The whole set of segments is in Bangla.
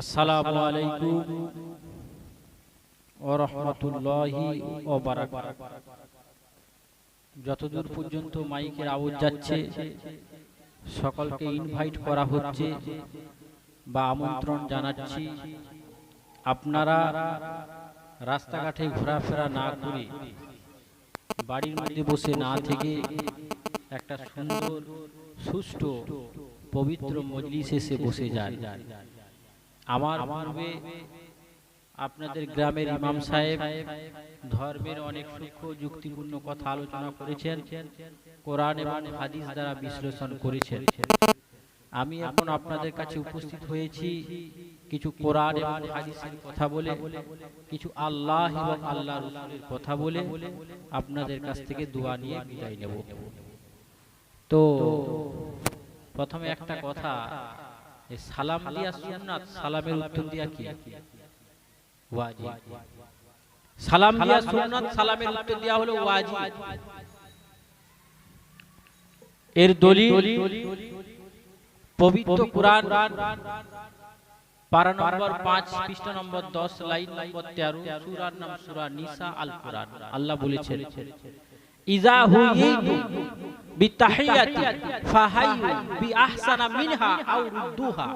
আসসালামু আলাইকুম ও রহমতুল্লাহি ও যতদূর পর্যন্ত মাইকের আওয়াজ যাচ্ছে, সকলকে ইনভাইট করা হচ্ছে বা আমন্ত্রণ জানাচ্ছি, আপনারা রাস্তাঘাটে ঘোরাফেরা না করে বাড়ির মধ্যে বসে না থেকে একটা সুন্দর, সুষ্ঠু, পবিত্র মজলিস এসে বসে যায় আমার পূর্বে আপনাদের গ্রামের ইমাম সাহেব ধর্মের অনেক সূক্ষ্ম যুক্তিপূর্ণ কথা আলোচনা করেছেন কোরআন এবং হাদিস দ্বারা বিশ্লেষণ করেছেন। আমি এখন আপনাদের কাছে উপস্থিত হয়েছি কিছু কোরআন এবং হাদিসের কথা বলে কিছু আল্লাহ এবং আল্লাহ রসুলের কথা বলে আপনাদের কাছ থেকে দোয়া নিয়ে বিদায় নেব। তো প্রথমে একটা কথা এই সালাম দিয়া সুন্নাত সালামের উত্তর দিয়া কি? ওয়াজিব সালাম দিয়া সুন্নাত সালামের উত্তর দিয়া হলো ওয়াজিব এর দলিল পবিত্র কোরআন পারা নম্বর 5 পৃষ্ঠা নম্বর 10 লাইন নম্বর 13 সূরার নাম সূরা নিসা আল কোরআন আল্লাহ বলেছেন ইজা হুইতু বিতাহিয়াতি ফাহাইয়ু বিআহসানা মিনহা আও রুদ্দুহা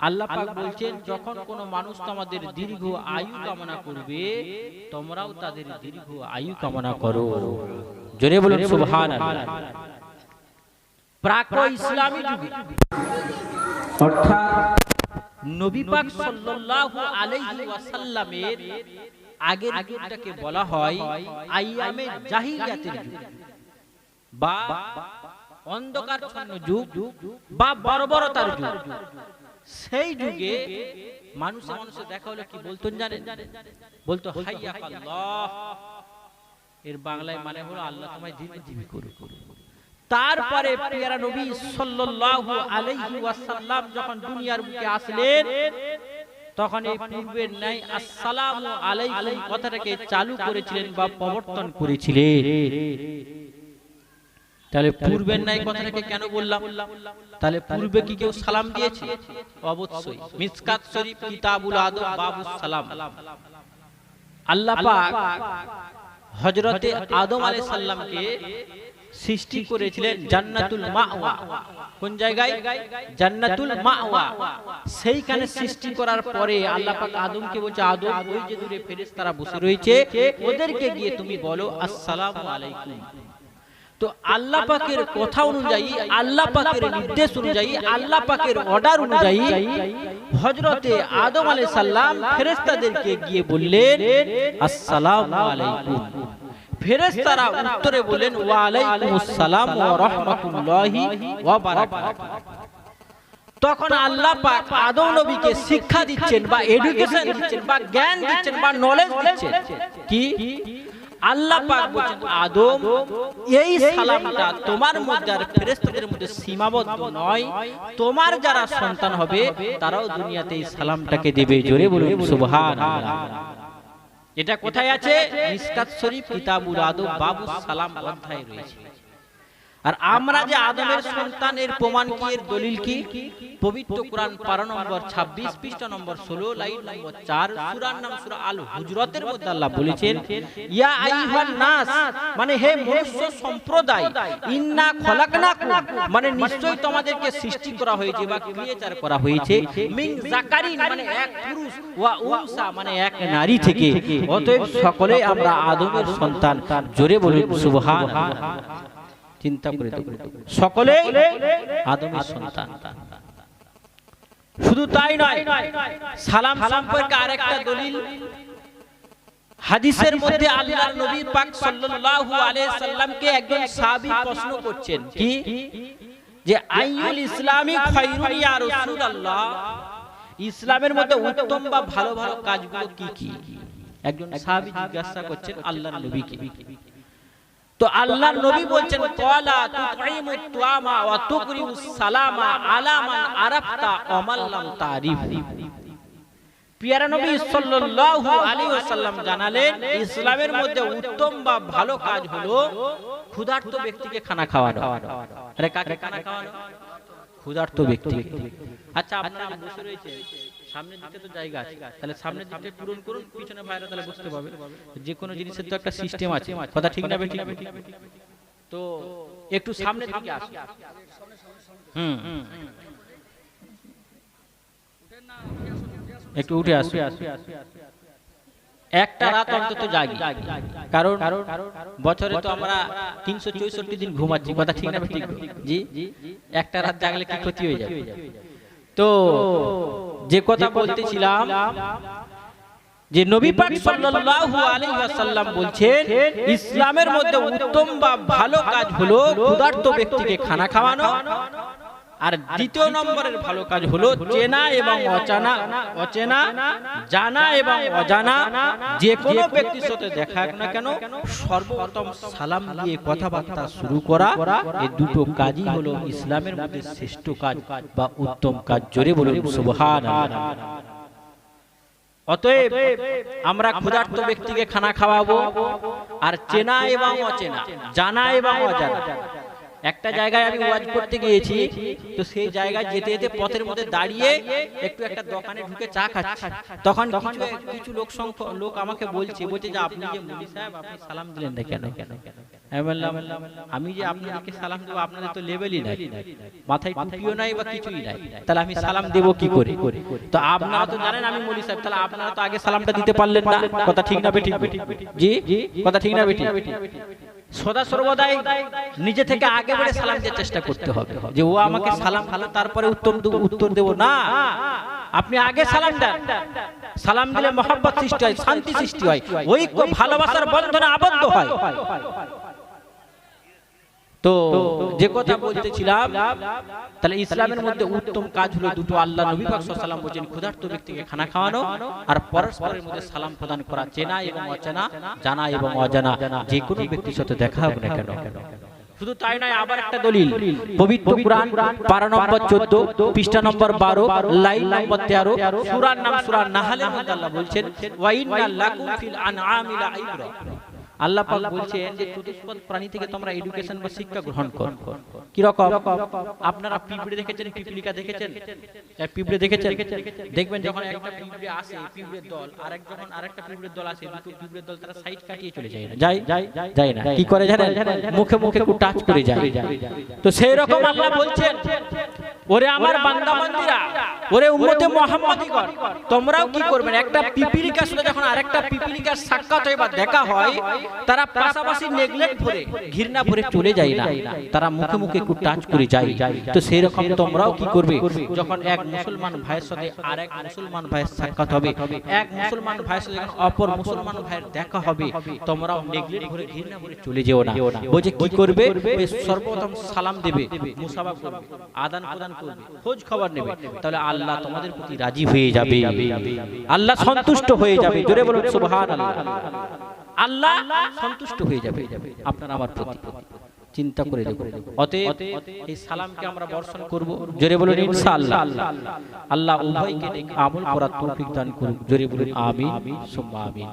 আল্লাহ পাক বলছেন যখন কোন মানুষ তোমাদের দীর্ঘ আয়ু কামনা করবে তোমরাও তাদের দীর্ঘ আয়ু কামনা করো। জোরে বলুন সুবহানাল্লাহ। প্রাক ইসলামী যুগে। অর্থাৎ নবী পাক সাল্লাল্লাহু আলাইহি ওয়াসাল্লামের আগের যুগটাকে বলা হয় আইয়ামে জাহিলিয়াতের যুগ। বা অন্ধকারচ্ছন্ন যুগ বা বর্বরতার যুগ। সেই যুগে মানুষে মানুষে দেখা হলে কি বলতেন জানেন? বলতো, হাইয়া আল্লাহ এর বাংলায় মানে হলো আল্লাহ তোমায় দিবি করুক। তারপরে পিয়ারা নবী সাল্লাল্লাহু আলাইহি ওয়াসাল্লাম যখন দুনিয়ার বুকে আসলেন, তখন এই পূর্বের ন্যায় আসসালামু আলাইকুম কথাটাকে চালু করেছিলেন বা প্রবর্তন করেছিলেন। তাহলে পূর্বের ন্যায় কথাটাকে কেন বললাম? তাহলে পূর্বে কি কেউ সালাম দিয়েছে? অবশ্যই। মিসকাত শরীফ কিতাবুল আদব বাবুস সালাম। আল্লাহ পাক হযরতে আদম আলাইহিস সালামকে সৃষ্টি করেছিলেন জান্নাতুল মাওয়া। কোন জায়গায়? জান্নাতুল মাওয়া। সেইখানে সৃষ্টি করার পরে আল্লাহ পাক আদমকে বলছে আদম ওই যে দূরে ফেরেশতারা বসে রয়েছে। ওদেরকে গিয়ে তুমি বলো আসসালামু আলাইকুম। তো আল্লাহ পাকের কথা অনুযায়ী আল্লাহ পাকের নির্দেশ অনুযায়ী আল্লাহ পাকের অর্ডার অনুযায়ী হজরতে আদম আলাইহিস সালাম ফেরেশতাদেরকে গিয়ে বললেন আসসালামু আলাইকুম। ফেরেশতারা উত্তরে বলেন ওয়া আলাইকুমুস সালাম ওয়া রাহমাতুল্লাহি ওয়া বারাকাতুহু। তখন আল্লাহ পাক আদম নবীকে শিক্ষা দিচ্ছেন বা এডুকেশন দিচ্ছেন বা জ্ঞান দিচ্ছেন বা নলেজ দিচ্ছেন। কি? আল্লাহ পাক বলেন আদম, এই সালামটা তোমার মধ্যে আর ফেরেশতাদের মধ্যে সীমাবদ্ধ নয়। তোমার যারা সন্তান হবে, তারাও দুনিয়াতে এই সালামটাকে দেবে। জোরে বলুন, সুবহানাল্লাহ। এটা কোথায় আছে? মিসকাত শরীফ কিতাবুল আদব বাবু সালাম অধ্যায় রয়েছে। আর আমরা যে আদমের সন্তানের প্রমাণ কি এর দলিল কি? পবিত্র কোরআন পারা নম্বর 26 পৃষ্ঠা নম্বর 16 লাইন নম্বর 4 সূরার নাম সূরা আল হুজরাতের মধ্যে আল্লাহ বলেছেন ইয়া নাস মানে হে মনুষ্য সম্প্রদায় ইন্না খলাকনাকুম মানে নিশ্চয়ই তোমাদেরকে সৃষ্টি করা হয়েছে বা ক্রিয়েচার করা হয়েছে মিন জাকারিন মানে এক পুরুষ ওয়া উনসা মানে এক নারী থেকে অতএব সকলে আমরা আদমের সন্তান জোরে বলুন সুবহানাল্লাহ চিন্তা করে সকলে আদমের সন্তান। শুধু তাই নয় সালাম সম্পর্কে আরেকটা দলিল। হাদিসের মধ্যে আল্লাহর নবী পাক সাল্লাল্লাহু আলাইহি সাল্লামকে একজন সাহাবী প্রশ্ন করছেন কি? যে আইয়ুল ইসলামি খায়রুন ইয়া রাসূলুল্লাহ। ইসলামের মধ্যে উত্তম বা ভালো ভালো কাজগুলো কি কি? একজন সাহাবী জিজ্ঞাসা করছেন আল্লাহর নবীকে। তো আল্লাহ নবী বলছেন কলা তুআমা ওয়া তুকরিউ সালামা আলা মান আরাফতা তারিফ। পিয়ারা নবী সাল্লাল্লাহু আলাইহি ওয়াসাল্লাম জানালেন ইসলামের মধ্যে উত্তম বা ভালো কাজ হলো ক্ষুধার্ত ব্যক্তিকে খানা খাওয়ানো। আরে কাকে খানা খাওয়ানো? ক্ষুধার্ত ব্যক্তি। আচ্ছা আপনারা বসে রয়েছে সামনের দিকে তো জায়গা আছে। তাহলে সামনের দিকটা পূরণ করুন, পিছনে ভাইরা তাহলে বুঝতে পারবে। যে কোনো জিনিসের তো একটা সিস্টেম আছে। কথা ঠিক না তো একটু সামনের দিকে আসুন হুম। একটু উঠে একটা রাত অন্তত জাগি। কারণ বছরে তো আমরা তিনশো চৌষট্টি দিন ঘুমাচ্ছি। কথা ঠিক না ঠিক জি? একটা রাত জাগলে কি ক্ষতি হয়ে যাবে? তো যে কথা বলতেছিলাম যে নবী পাক সাল্লাল্লাহু আলাইহি ওয়াসাল্লাম বলছেন ইসলামের মধ্যে উত্তম বা ভালো কাজ হলো ক্ষুধার্ত ব্যক্তিকে খানা খাওয়ানো আর দ্বিতীয় নম্বরের ভালো কাজ হলো চেনা এবং অচানা, অচেনা, জানা এবং অজানা। যে কোনো ব্যক্তির সাথে দেখা না কেন সর্বপ্রথম সালাম দিয়ে কথাবার্তা শুরু করা এই দুটো কাজই হলো ইসলামের মধ্যে শ্রেষ্ঠ কাজ বা উত্তম কাজ। জোরে বলুন, সুবহানাল্লাহ। অতএব আমরা ক্ষুধার্ত ব্যক্তিকে খানা খাওয়াবো, আর চেনা এবং অচেনা, জানা এবং অজানা। একটা জায়গায় আমি ওয়াজ করতে গিয়েছি, তো সেই জায়গায় যেতে যেতে পথের মধ্যে দাঁড়িয়ে একটু একটা দোকানে ঢুকে চা খাচ্ছি। তখন কিছু লোক সংখ্যক লোক আমাকে বলছে বলছে যে আপনি যে মুলি সাহেব, আপনি সালাম দিলেন না কেন? কেন আমি যে আপনাদেরকে সালাম দেবো, আপনাদের তো লেভেলই নাই। মাথায় টুপিও নাই বা কিছুই নাই। তাহলে আমি সালাম দেবো কি করে? তো আপনারা তো জানেন আমি মলি সাহেব, তাহলে আপনারা তো আগে সালামটা দিতে পারলেন না। কথা ঠিক না বেঠিক? জি? কথা ঠিক না বেঠিক? সদা সর্বদাই নিজে থেকে আগে বেড়ে সালাম দিয়ে চেষ্টা করতে হবে। যে ও আমাকে সালাম ভালো তারপরে উত্তর দেব- উত্তর দেব। না আপনি আগে সালাম দেন। সালাম দিলে মহাব্বত সৃষ্টি হয় শান্তি সৃষ্টি হয় ঐক্য ভালোবাসার বন্ধনে আবদ্ধ হয়। তো যে কথা বলতেছিলাম তাহলে ইসলামের মধ্যে উত্তম কাজ হলো দুটো আল্লাহ নবী পাক সাল্লাম বলেন ক্ষুধার্ত ব্যক্তিকে খানা খাওয়ানো আর পরস্পরের মধ্যে সালাম প্রদান করা চেনা এবং অচেনা জানা এবং অজানা যে কোনো ব্যক্তির সাথে দেখা হোক না কেন। শুধু তাই নয় আবার একটা দলিল পবিত্র কুরআন পারা নম্বর 14 পৃষ্ঠা নম্বর 12 লাইন নম্বর 13 সূরার নাম সূরা নাহলের মধ্যে আল্লাহ বলছেন ওয়া ইন্না লাকুম ফিল আনআমি লাইবরা আল্লাহ পাক বলছেন যে চতুষ্পদ প্রাণী থেকে তোমরা এডুকেশন বা শিক্ষা গ্রহণ করো। কি রকম? আপনারা পিঁপড়ে দেখেছেন পিপলিকা দেখেছেন? পিঁপড়ে দেখেছেন? দেখবেন যখন একটা পিঁপড়ে আসে পিঁপড়ের দল আরেক যখন আরেকটা পিঁপড়ের দল আসে দুটো পিঁপড়ের দল তারা সাইড কাটিয়ে চলে যায়। যায় যায় না? কি করে জানেন? মুখে মুখে টাচ করে যায়। তো সেই রকম আল্লাহ বলছেন ওরে আমার বান্দা বান্দিরা ওরে উম্মতে মুহাম্মাদিগণ তোমরাও কি করবেন? একটা পিপিলিকার সাথে যখন আরেকটা পিপিলিকার সাক্ষাৎ হয় বা দেখা হয়, তারা পাশাপাশি ভরে, ঘৃণা ভরে চলে যায় না। তারা মুখে মুখে একটু টাচ করে যায়। তো সেই রকম তোমরাও কি করবে? যখন এক মুসলমান ভাইয়ের সাথে আরেক মুসলমান ভাইয়ের সাক্ষাৎ হবে, এক মুসলমান ভাইয়ের সাথে যখন অপর মুসলমান ভাইয়ের দেখা হবে, তোমরাও ভরে, ঘৃণা ভরে চলে যেও না। বলছে কি করবে? সর্বপ্রথম সালাম দেবে করবে, আদান প্রদান করবে, খোঁজ খবর নেবে। তাহলে আল্লাহ তোমাদের প্রতি রাজি হয়ে যাবে। আল্লাহ সন্তুষ্ট হয়ে যাবে। জোরে বলুন সুবহান আল্লাহ সন্তুষ্ট হয়ে যাবে। আপনার আমার প্রতি। চিন্তা করে অতএব এই সালামকে আমরা বর্ষণ করব। জোরে বলুন ইনশাআল্লাহ। আল্লাহ উভয়কে আমল করার তৌফিক দান করুন জোরে বলুন আমিন সুম্মা আমিন।